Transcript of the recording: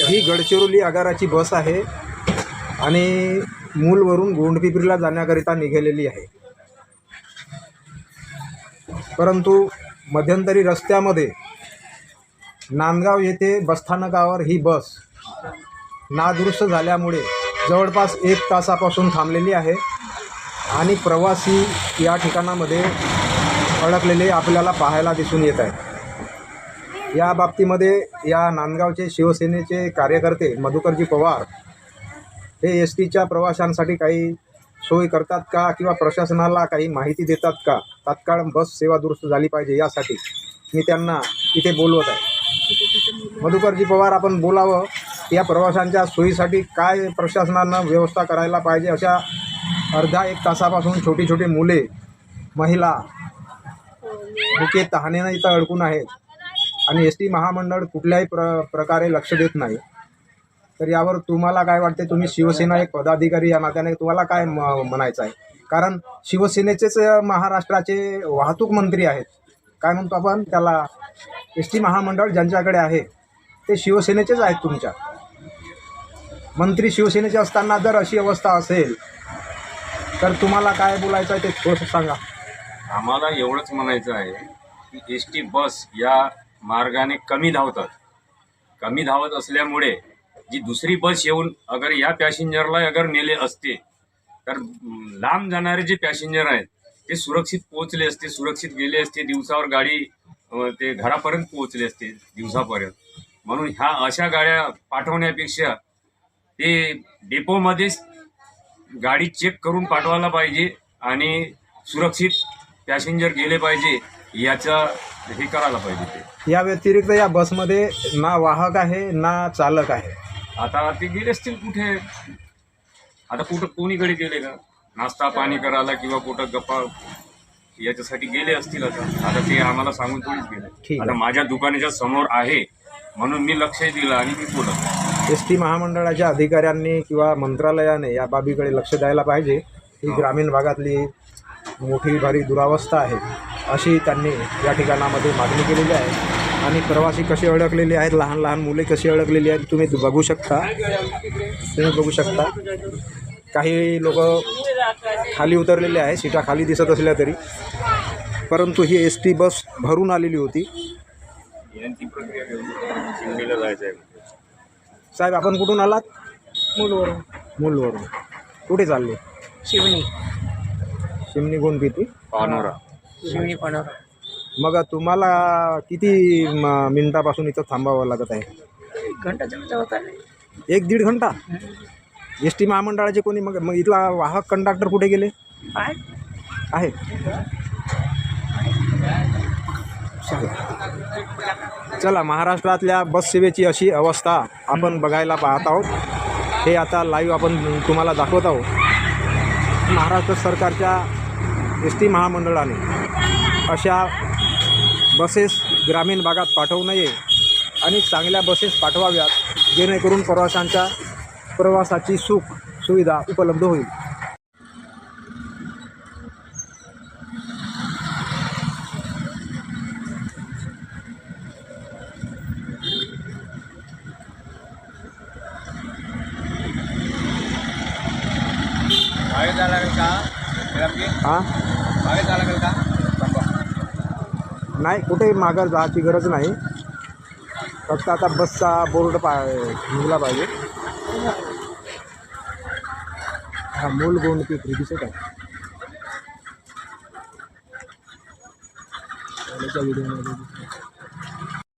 ही गडचिरोली आगाराची बस आहे आणि मूलवरून गोंडपिपरीला जाण्याकरिता निघालेली आहे. परंतु मध्यंतरी रस्त्यामध्ये नांदगाव येथे बसस्थानकावर ही बस नादुरुस्त झाल्यामुळे जवळपास एक तासापासून थांबलेली आहे आणि प्रवासी या ठिकाणामध्ये अडकलेले आपल्याला पाहायला दिसून येत आहे या बाबतीमध्ये या नांदगावचे शिवसेनेचे कार्यकर्ते मधुकरजी पवार हे एस टीच्या प्रवाशांसाठी काही सोय करतात का? किंवा प्रशासनाला काही माहिती देतात का? तात्काळ बस सेवा दुरुस्त झाली पाहिजे यासाठी मी त्यांना इथे बोलवत आहे. मधुकरजी पवार आपण बोलावं या प्रवाशांच्या सोयीसाठी काय प्रशासनानं व्यवस्था करायला पाहिजे? अशा अर्धा एक तासापासून छोटी छोटी मुले महिला भुके तहानेनं इथं अडकून आहेत. आणि एस टी महामंडळ कुठल्याही प्र प्रकारे लक्ष देत नाही. तर यावर तुम्हाला काय वाटते? तुम्ही शिवसेना एक पदाधिकारी या नात्याने तुम्हाला काय म म्हणायचं आहे? कारण शिवसेनेचेच महाराष्ट्राचे वाहतूक मंत्री आहेत. काय म्हणतो आपण? त्याला एस टी महामंडळ ज्यांच्याकडे आहे ते शिवसेनेचेच आहेत तुमच्या. मंत्री शिवसेनेचे असताना जर अशी अवस्था असेल तर तुम्हाला काय बोलायचं आहे ते थोडंसं सांगा. आम्हाला एवढंच म्हणायचं आहे की एस टी बस या मार्गाने कमी धावतात. कमी धावत असल्यामुळे जी दुसरी बस येऊन अगर या पॅसेंजरला अगर नेले असते तर लांब जाणारे जे पॅसेंजर आहेत ते सुरक्षित पोहोचले असते सुरक्षित गेले असते दिवसावर गाडी ते घरापर्यंत पोहोचले असते दिवसापर्यंत. म्हणून ह्या अशा गाड्या पाठवण्यापेक्षा ते डेपोमध्येच गाडी चेक करून पाठवायला पाहिजे आणि सुरक्षित पॅसेंजर गेले पाहिजे. याचा हे करायला पाहिजे ते. या व्यतिरिक्त या बसमध्ये ना वाहक आहे ना चालक आहे. आता ते गेले असतील कुठे? आता कुठं कोणीकडे गेले का? नाश्ता पाणी करायला किंवा कुठं गप्पा याच्यासाठी गेले असतील आता. आता ते आम्हाला सांगून थोडीच ठीक गेले आहे. आता माझ्या दुकानाच्या समोर आहे. म्हणून मी लक्ष दिलं आणि मी बोलत एस टी महामंडळाच्या अधिकाऱ्यांनी किंवा मंत्रालयाने या बाबीकडे लक्ष द्यायला पाहिजे. ही. ग्रामीण भागातली मोठी भारी दुरावस्था आहे. अशी त्यांनी या ठिकाणामध्ये मागणी केलेली आहे. आणि प्रवासी कसे अडकलेले आहेत लहान लहान मुले कशी अडकलेली आहेत तुम्ही बघू शकता. तुम्ही बघू शकता. काही लोक खाली उतरलेले आहे सीटा खाली दिसत असल्या तरी. परंतु ही एस टी बस भरून आलेली होती. साहेब आपण कुठून आलात? मूलवरून. मूलवरून. कुठे चालले? शिवणी चिमणी कोण किती पानोरा. शिवणी पानोरा मग तुम्हाला किती म- मिनिटापासून इथं थांबावं लागत आहे? एक घंटा चलता होता एक दीड घंटा? एस टी महामंडळाचे कोणी मग मग इथला वाहक कंडक्टर कुठे गेले? आहे. आहेत चला महाराष्ट्रातल्या बस सेवेची अशी अवस्था आपण बघायला पाहत आहोत. हे आता लाईव्ह आपण तुम्हाला दाखवत आहोत. महाराष्ट्र सरकारच्या एस टी महामंडळाने अशा बसेस ग्रामीण भागात पाठवू नये आणि चांगल्या बसेस पाठवाव्यात जेणेकरून प्रवाशांच्या प्रवासाची सुख सुविधा उपलब्ध होईल. हां? का? नाही कुठे मागं जायची गरज नाही. फक्त आता बसचा बोर्ड पा निघला पाहिजे. हा मूल गोंड फ्री दिसत आहे. व्हिडिओमध्ये